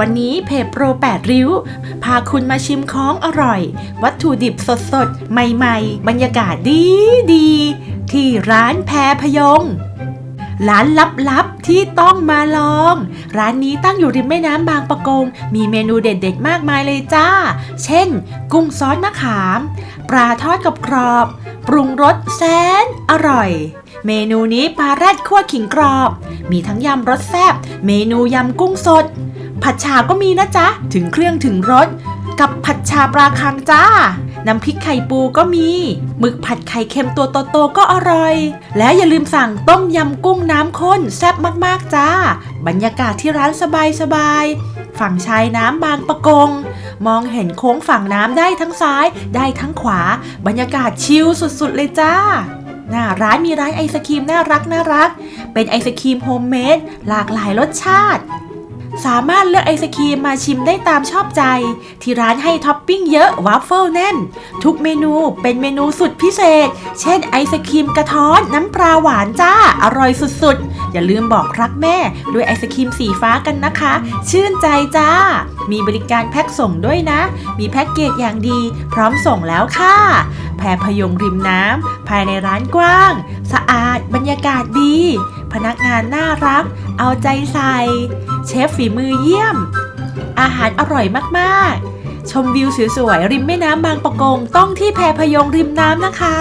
วันนี้เพจโปร 8 ริ้ว พาคุณมาชิมของอร่อย วัตถุดิบสดๆใหม่ๆ บรรยากาศดีดีๆที่ร้านแพรพยง ร้านลับๆที่ต้องมาลอง ร้านนี้ตั้งอยู่ริมแม่น้ำบางปะกง มีเมนูเด็ดๆมากมายเลยจ้า เช่น กุ้งซอสมะขาม ปลาทอดกับกรอบ ปรุงรสแสนอร่อยเมนูนี้ปลาแรดคั่วขิงกรอบ มีทั้งยำรสแซ่บ เมนูยำกุ้งสด ผัดฉาก็มีนะจ๊ะ ถึงเครื่องถึงรสกับผัดชาปลาคังจ้า น้ำพริกไข่ปูก็มี หมึกผัดไข่เค็มตัวโตๆก็อร่อย และอย่าลืมสั่งต้มยำกุ้งน้ำข้นแซ่บมากๆจ้า บรรยากาศที่ร้านสบายๆ ฝั่งชายน้ำบางปะกง มองเห็นโค้งฝั่งน้ำได้ทั้งซ้ายได้ทั้งขวา บรรยากาศชิลสุดๆเลยจ้าหน้าร้านมีร้านไอศครีมน่ารักน่ารัก เป็นไอศครีมโฮมเมดหลากหลายรสชาติ สามารถเลือกไอศครีมมาชิมได้ตามชอบใจ ที่ร้านให้ท็อปปิ้งเยอะวัฟเฟิลแน่น ทุกเมนูเป็นเมนูสุดพิเศษ เช่นไอศครีมกระท้อนน้ำปลาหวานจ้า อร่อยสุดๆ อย่าลืมบอกรักแม่ด้วยไอศครีมสีฟ้ากันนะคะ ชื่นใจจ้า มีบริการแพ็คส่งด้วยนะ มีแพ็กเกจอย่างดี พร้อมส่งแล้วค่ะ แพรพยงริมน้ำภายในร้านกว้าง สะอาดบรรยากาศดี พนักงานน่ารัก เอาใจใส่ เชฟฝีมือเยี่ยม อาหารอร่อยมากๆ ชมวิวสวยๆริมแม่น้ำบางปะกงต้องที่แพรพยงริมน้ำนะคะ